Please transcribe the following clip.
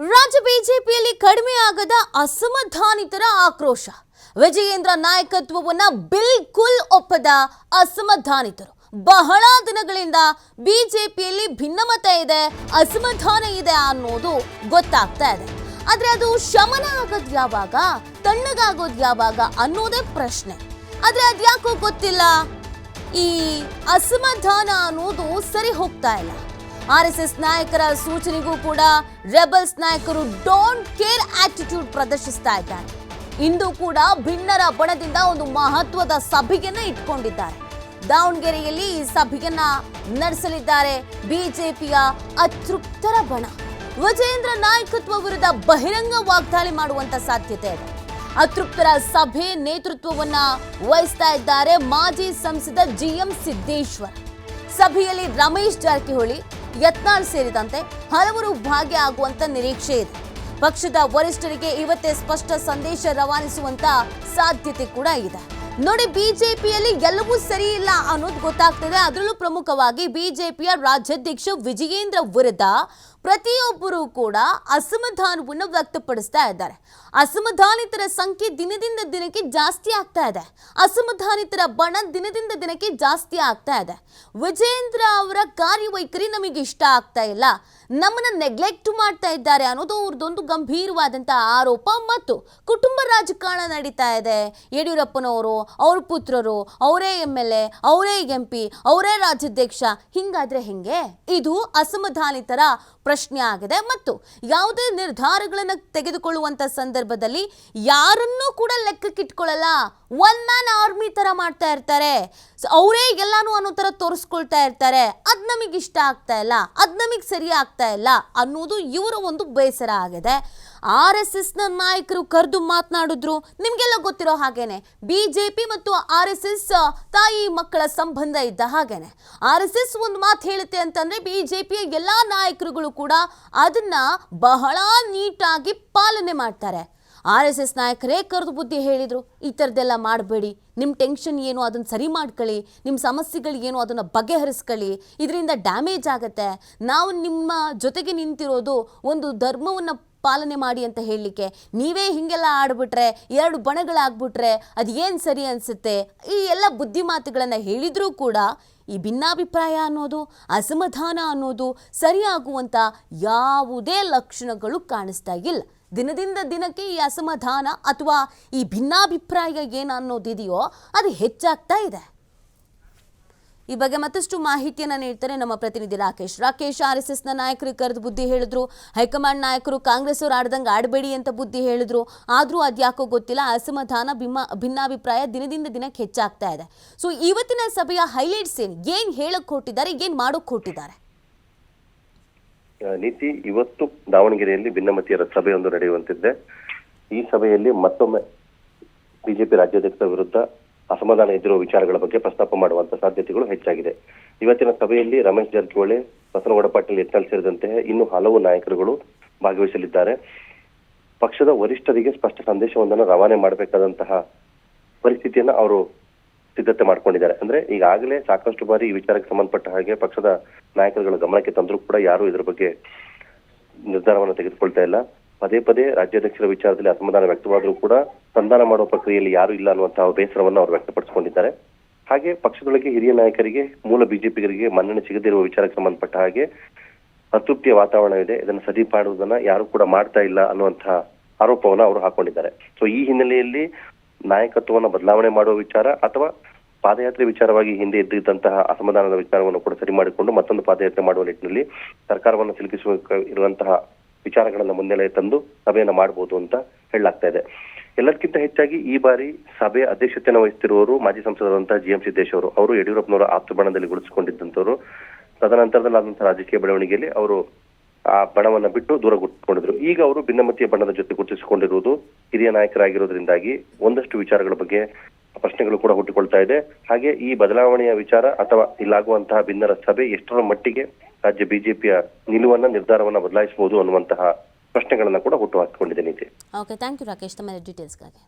ರಾಜ್ಯ ಬಿಜೆಪಿಯಲ್ಲಿ ಕಡಿಮೆ ಆಗದ ಅಸಮಾಧಾನಿತರ ಆಕ್ರೋಶ. ವಿಜಯೇಂದ್ರ ನಾಯಕತ್ವವನ್ನ ಬಿಲ್ಕುಲ್ ಒಪ್ಪದ ಅಸಮಾಧಾನಿತರು. ಬಹಳ ದಿನಗಳಿಂದ ಬಿಜೆಪಿಯಲ್ಲಿ ಭಿನ್ನಮತ ಇದೆ, ಅಸಮಾಧಾನ ಇದೆ ಅನ್ನೋದು ಗೊತ್ತಾಗ್ತಾ ಇದೆ. ಆದ್ರೆ ಅದು ಶಮನ ಆಗೋದ್ ಯಾವಾಗ, ತಣ್ಣಗಾಗೋದ್ ಯಾವಾಗ ಅನ್ನೋದೇ ಪ್ರಶ್ನೆ. ಆದ್ರೆ ಅದ್ಯಾಕೋ ಗೊತ್ತಿಲ್ಲ. ಈ ಅಸಮಾಧಾನ ಅನ್ನೋದು ಸರಿ ಹೋಗ್ತಾ ಇಲ್ಲ. ಆರ್ ಎಸ್ ಎಸ್ ನಾಯಕರ ಸೂಚನೆಗೂ ಕೂಡ ರೆಬಲ್ಸ್ ನಾಯಕರು ಡೋಂಟ್ ಕೇರ್ ಆಟಿಟ್ಯೂಡ್ ಪ್ರದರ್ಶಿಸ್ತಾ ಇದ್ದಾರೆ. ಇಂದು ಕೂಡ ಭಿನ್ನರ ಬಣದಿಂದ ಒಂದು ಮಹತ್ವದ ಸಭೆಯನ್ನ ಇಟ್ಕೊಂಡಿದ್ದಾರೆ. ದಾವಣಗೆರೆಯಲ್ಲಿ ಈ ಸಭೆಯನ್ನ ನಡೆಸಲಿದ್ದಾರೆ ಬಿಜೆಪಿಯ ಅತೃಪ್ತರ ಬಣ. ವಿಜೇಂದ್ರ ನಾಯಕತ್ವ ವಿರುದ್ಧ ಬಹಿರಂಗ ವಾಗ್ದಾಳಿ ಮಾಡುವಂತ ಸಾಧ್ಯತೆ ಇದೆ. ಅತೃಪ್ತರ ಸಭೆ ನೇತೃತ್ವವನ್ನ ವಹಿಸ್ತಾ ಇದ್ದಾರೆ ಮಾಜಿ ಸಂಸದ ಜಿಎಂ ಸಿದ್ದೇಶ್ವರ್. ಸಭೆಯಲ್ಲಿ ರಮೇಶ್ ಜಾರಕಿಹೊಳಿ ಯತ್ನಾಳ್ ಸೇರಿದಂತೆ ಹಲವರು ಭಾಗಿಯಾಗುವಂತ ನಿರೀಕ್ಷೆ ಇದೆ. ಪಕ್ಷದ ವರಿಷ್ಠರಿಗೆ ಇವತ್ತೇ ಸ್ಪಷ್ಟ ಸಂದೇಶ ರವಾನಿಸುವಂತ ಸಾಧ್ಯತೆ ಕೂಡ ಇದೆ. ನೋಡಿ, ಬಿಜೆಪಿಯಲ್ಲಿ ಎಲ್ಲವೂ ಸರಿ ಇಲ್ಲ ಅನ್ನೋದು ಗೊತ್ತಾಗ್ತದೆ. ಅದರಲ್ಲೂ ಪ್ರಮುಖವಾಗಿ ಬಿಜೆಪಿಯ ರಾಜ್ಯಾಧ್ಯಕ್ಷ ವಿಜಯೇಂದ್ರ ವಿರುದ್ಧ ಪ್ರತಿಯೊಬ್ಬರು ಕೂಡ ಅಸಮಾಧಾನವನ್ನು ವ್ಯಕ್ತಪಡಿಸ್ತಾ ಇದ್ದಾರೆ. ಅಸಮಾಧಾನಿತರ ಸಂಖ್ಯೆ ದಿನದಿಂದ ದಿನಕ್ಕೆ ಜಾಸ್ತಿ ಆಗ್ತಾ ಇದೆ. ಅಸಮಾಧಾನಿತರ ಬಣ ದಿನದಿಂದ ದಿನಕ್ಕೆ ಜಾಸ್ತಿ ಆಗ್ತಾ ಇದೆ. ವಿಜೇಂದ್ರ ಅವರ ಕಾರ್ಯವೈಖರಿ ನಮಗೆ ಇಷ್ಟ ಆಗ್ತಾ ಇಲ್ಲ. ನಮ್ಮನ್ನ ನೆಗ್ಲೆಕ್ಟ್ ಮಾಡ್ತಾ ಇದ್ದಾರೆ ಅನ್ನೋದು ಅವ್ರದ್ದೊಂದು ಗಂಭೀರವಾದಂತಹ ಆರೋಪ ಮತ್ತು ಕುಟುಂಬ ರಾಜಕಾರಣ ನಡೀತಾ ಇದೆ. ಯಡಿಯೂರಪ್ಪನವರು, ಅವ್ರ ಪುತ್ರರು, ಅವರೇ ಎಂ ಎಲ್ ಎ ಅವರೇ ಎಂ ಪಿ ಅವರೇ ರಾಜ್ಯಾಧ್ಯಕ್ಷ, ಹಿಂಗಾದ್ರೆ ಹೆಂಗೆ? ಇದು ಅಸಮಾಧಾನಿತರ ಪ್ರಶ್ನೆ ಆಗಿದೆ. ಮತ್ತು ಯಾವುದೇ ನಿರ್ಧಾರಗಳನ್ನು ತೆಗೆದುಕೊಳ್ಳುವಂತ ಸಂದರ್ಭದಲ್ಲಿ ಯಾರನ್ನೂ ಕೂಡ ಲೆಕ್ಕಕ್ಕಿಟ್ಕೊಳ್ಳಲ್ಲ ಒನ್ ಮ್ಯಾನ್ ಆರ್ಮಿ ತರ ಮಾಡ್ತಾ ಇರ್ತಾರೆ. ಅವರೇ ಎಲ್ಲಾನು ಅನ್ನೋ ತರ ತೋರಿಸ್ಕೊಳ್ತಾ ಇರ್ತಾರೆ. ಅದ್ ನಮಗೆ ಇಷ್ಟ ಆಗ್ತಾ ಇಲ್ಲ. ಅದ್ ನಮಗೆ ಸರಿ ಆಗ್ತಾ ಇಲ್ಲ ಅನ್ನೋದು ಇವರ ಒಂದು ಬೇಸರ ಆಗಿದೆ. ಆರ್ ಎಸ್ ಎಸ್ನ ನಾಯಕರು ಕರೆದು ಮಾತನಾಡಿದ್ರು. ನಿಮ್ಗೆಲ್ಲ ಗೊತ್ತಿರೋ ಹಾಗೇನೆ, ಬಿಜೆಪಿ ಮತ್ತು ಆರ್ ಎಸ್ ಎಸ್ ತಾಯಿ ಮಕ್ಕಳ ಸಂಬಂಧ ಇದ್ದ ಹಾಗೇನೆ. ಆರ್ ಎಸ್ ಎಸ್ ಒಂದು ಮಾತು ಹೇಳುತ್ತೆ ಅಂತಂದ್ರೆ ಬಿಜೆಪಿಯ ಎಲ್ಲಾ ನಾಯಕರುಗಳು ಕೂಡ ಅದನ್ನ ಬಹಳ ನೀಟಾಗಿ ಪಾಲನೆ ಮಾಡ್ತಾರೆ. ಆರ್ ಎಸ್ ಎಸ್ ನಾಯಕರೇ ಕರೆದು ಬುದ್ಧಿ ಹೇಳಿದರು, ಈ ಥರದ್ದೆಲ್ಲ ಮಾಡಬೇಡಿ ನಿಮ್ಮ ಟೆನ್ಷನ್ ಏನು ಅದನ್ನು ಸರಿ ಮಾಡ್ಕೊಳ್ಳಿ ನಿಮ್ಮ ಸಮಸ್ಯೆಗಳು ಏನು ಅದನ್ನು ಬಗೆಹರಿಸ್ಕೊಳ್ಳಿ, ಇದರಿಂದ ಡ್ಯಾಮೇಜ್ ಆಗುತ್ತೆ. ನಾವು ನಿಮ್ಮ ಜೊತೆಗೆ ನಿಂತಿರೋದು ಒಂದು ಧರ್ಮವನ್ನು ಪಾಲನೆ ಮಾಡಿ ಅಂತ ಹೇಳಲಿಕ್ಕೆ ನೀವೇ ಹೀಗೆಲ್ಲ ಆಡ್ಬಿಟ್ರೆ, ಎರಡು ಬಣಗಳಾಗ್ಬಿಟ್ರೆ ಅದು ಏನು ಸರಿ ಅನಿಸುತ್ತೆ? ಈ ಎಲ್ಲ ಬುದ್ಧಿ ಮಾತುಗಳನ್ನು ಹೇಳಿದರೂ ಕೂಡ ಈ ಭಿನ್ನಾಭಿಪ್ರಾಯ ಅನ್ನೋದು, ಅಸಮಾಧಾನ ಅನ್ನೋದು ಸರಿಯಾಗುವಂಥ ಯಾವುದೇ ಲಕ್ಷಣಗಳು ಕಾಣಿಸ್ತಾ ಇಲ್ಲ. ದಿನದಿಂದ ದಿನಕ್ಕೆ ಈ ಅಸಮಾಧಾನ ಅಥವಾ ಈ ಭಿನ್ನಾಭಿಪ್ರಾಯ ಏನು ಅನ್ನೋದಿದೆಯೋ ಅದು ಹೆಚ್ಚಾಗ್ತಾ ಇದೆ. ಈ ಬಗ್ಗೆ ಮತ್ತಷ್ಟು ಮಾಹಿತಿಯನ್ನ ನೀಡ್ತಾರೆ ನಮ್ಮ ಪ್ರತಿನಿಧಿ ರಾಕೇಶ್. ರಾಕೇಶ್, ಆರ್ ಎಸ್ನ ನಾಯಕರು ಕರೆದು ಬುದ್ಧಿ ಹೇಳಿದ್ರು. ಹೈಕಮಾಂಡ್ ನಾಯಕರು ಕಾಂಗ್ರೆಸ್ ಅವರು ಆಡ್ದಂಗೆ ಆಡಬೇಡಿ ಅಂತ ಬುದ್ಧಿ ಹೇಳಿದ್ರು. ಆದ್ರೂ ಅದ್ಯಾಕೋ ಗೊತ್ತಿಲ್ಲ. ಅಸಮಾಧಾನ ಭಿನ್ನ ಭಿನ್ನಾಭಿಪ್ರಾಯ ದಿನದಿಂದ ದಿನಕ್ಕೆ ಹೆಚ್ಚಾಗ್ತಾ ಇದೆ. ಸೊ ಇವತ್ತಿನ ಸಭೆಯ ಹೈಲೈಟ್ಸ್ ಏನು? ಏನ್ ಹೇಳಕ್ ಹೊಟ್ಟಿದ್ದಾರೆ ಏನ್ ಮಾಡೋಕ್ ಹೊಟ್ಟಿದ್ದಾರೆ ನೀತಿ ಇವತ್ತು ದಾವಣಗೆರೆಯಲ್ಲಿ ಭಿನ್ನಮತೀಯರ ಸಭೆಯೊಂದು ನಡೆಯುವಂತಿದೆ. ಈ ಸಭೆಯಲ್ಲಿ ಮತ್ತೊಮ್ಮೆ ಬಿಜೆಪಿ ರಾಜ್ಯಾಧ್ಯಕ್ಷರ ವಿರುದ್ಧ ಅಸಮಾಧಾನ ಇದ್ದಿರುವ ವಿಚಾರಗಳ ಬಗ್ಗೆ ಪ್ರಸ್ತಾಪ ಮಾಡುವಂತ ಸಾಧ್ಯತೆಗಳು ಹೆಚ್ಚಾಗಿದೆ. ಇವತ್ತಿನ ಸಭೆಯಲ್ಲಿ ರಮೇಶ್ ಜಾರಕಿಹೊಳಿ ಬಸನಗೌಡ ಪಾಟೀಲ್ ಯತ್ನಾಳ್ ಸೇರಿದಂತೆ ಇನ್ನು ಹಲವು ನಾಯಕರುಗಳು ಭಾಗವಹಿಸಲಿದ್ದಾರೆ. ಪಕ್ಷದ ವರಿಷ್ಠರಿಗೆ ಸ್ಪಷ್ಟ ಸಂದೇಶವೊಂದನ್ನು ರವಾನೆ ಮಾಡಬೇಕಾದಂತಹ ಪರಿಸ್ಥಿತಿಯನ್ನ ಅವರು ಸಿದ್ಧತೆ ಮಾಡ್ಕೊಂಡಿದ್ದಾರೆ. ಅಂದ್ರೆ ಈಗಾಗಲೇ ಸಾಕಷ್ಟು ಬಾರಿ ಈ ವಿಚಾರಕ್ಕೆ ಸಂಬಂಧಪಟ್ಟ ಹಾಗೆ ಪಕ್ಷದ ನಾಯಕರುಗಳ ಗಮನಕ್ಕೆ ತಂದರೂ ಕೂಡ ಯಾರು ಇದರ ಬಗ್ಗೆ ನಿರ್ಧಾರವನ್ನು ತೆಗೆದುಕೊಳ್ತಾ ಇಲ್ಲ. ಪದೇ ಪದೇ ರಾಜ್ಯಾಧ್ಯಕ್ಷರ ವಿಚಾರದಲ್ಲಿ ಅಸಮಾಧಾನ ವ್ಯಕ್ತವಾದರೂ ಕೂಡ ಸಂಧಾನ ಮಾಡುವ ಪ್ರಕ್ರಿಯೆಯಲ್ಲಿ ಯಾರು ಇಲ್ಲ ಅನ್ನುವಂತಹ ಬೇಸರವನ್ನು ಅವರು ವ್ಯಕ್ತಪಡಿಸಿಕೊಂಡಿದ್ದಾರೆ. ಹಾಗೆ ಪಕ್ಷದೊಳಗೆ ಹಿರಿಯ ನಾಯಕರಿಗೆ, ಮೂಲ ಬಿಜೆಪಿಗರಿಗೆ ಮನ್ನಣೆ ಸಿಗದಿರುವ ವಿಚಾರಕ್ಕೆ ಸಂಬಂಧಪಟ್ಟ ಹಾಗೆ ಅತೃಪ್ತಿಯ ವಾತಾವರಣವಿದೆ. ಇದನ್ನು ಸರಿಪಡುವುದನ್ನ ಯಾರು ಕೂಡ ಮಾಡ್ತಾ ಇಲ್ಲ ಅನ್ನುವಂತಹ ಆರೋಪವನ್ನ ಅವರು ಹಾಕೊಂಡಿದ್ದಾರೆ. ಸೊ ಈ ಹಿನ್ನೆಲೆಯಲ್ಲಿ ನಾಯಕತ್ವವನ್ನು ಬದಲಾವಣೆ ಮಾಡುವ ವಿಚಾರ ಅಥವಾ ಪಾದಯಾತ್ರೆ ವಿಚಾರವಾಗಿ ಹಿಂದೆ ಇದ್ದಿದ್ದಂತಹ ಅಸಮಾಧಾನದ ವಿಚಾರವನ್ನು ಕೂಡ ಸರಿ ಮಾಡಿಕೊಂಡು ಮತ್ತೊಂದು ಪಾದಯಾತ್ರೆ ಮಾಡುವ ನಿಟ್ಟಿನಲ್ಲಿ ಸರ್ಕಾರವನ್ನು ಸಿಲುಕಿಸುವ ಇರುವಂತಹ ವಿಚಾರಗಳನ್ನ ಮುನ್ನೆಲೆ ತಂದು ಸಭೆಯನ್ನ ಮಾಡಬಹುದು ಅಂತ ಹೇಳಲಾಗ್ತಾ ಇದೆ. ಎಲ್ಲದಕ್ಕಿಂತ ಹೆಚ್ಚಾಗಿ ಈ ಬಾರಿ ಸಭೆಯ ಅಧ್ಯಕ್ಷತೆಯನ್ನು ವಹಿಸುತ್ತಿರುವವರು ಮಾಜಿ ಸಂಸದರಾದಂತಹ ಜಿ ಎಂ ಸಿದ್ದೇಶ್ ಅವರು ಯಡಿಯೂರಪ್ಪನವರ ಆಪ್ತ ಬಣದಲ್ಲಿ ಗುರುತಿಸಿಕೊಂಡಿದ್ದಂತವರು. ತದನಂತರದಲ್ಲಾದಂತಹ ರಾಜಕೀಯ ಬೆಳವಣಿಗೆಯಲ್ಲಿ ಅವರು ಆ ಬಣವನ್ನ ಬಿಟ್ಟು ದೂರ ಗುರುತಿಸಿಕೊಂಡಿದ್ರು ಈಗ ಅವರು ಭಿನ್ನಮತೀಯ ಬಣದ ಜೊತೆ ಗುರುತಿಸಿಕೊಂಡಿರುವುದು ಹಿರಿಯ ನಾಯಕರಾಗಿರೋದ್ರಿಂದಾಗಿ ಒಂದಷ್ಟು ವಿಚಾರಗಳ ಬಗ್ಗೆ ಪ್ರಶ್ನೆಗಳು ಕೂಡ ಹುಟ್ಟಿಕೊಳ್ತಾ ಇದೆ. ಹಾಗೆ ಈ ಬದಲಾವಣೆಯ ವಿಚಾರ ಅಥವಾ ಇಲ್ಲಾಗುವಂತಹ ಭಿನ್ನರ ಸಭೆ ಎಷ್ಟರ ಮಟ್ಟಿಗೆ ರಾಜ್ಯ ಬಿಜೆಪಿಯ ನಿಲುವನ್ನ, ನಿರ್ಧಾರವನ್ನ ಬದಲಾಯಿಸಬಹುದು ಅನ್ನುವಂತಹ ಪ್ರಶ್ನೆಗಳನ್ನ ಕೂಡ ಹುಟ್ಟು ಹಾಕಿಕೊಂಡಿದೆ ನೀತಿ ಓಕೆ ಥ್ಯಾಂಕ್ ಯು ರಾಕೇಶ್ ತಮ್ಮ ಡೀಟೇಲ್ಸ್ಗಾಗಿ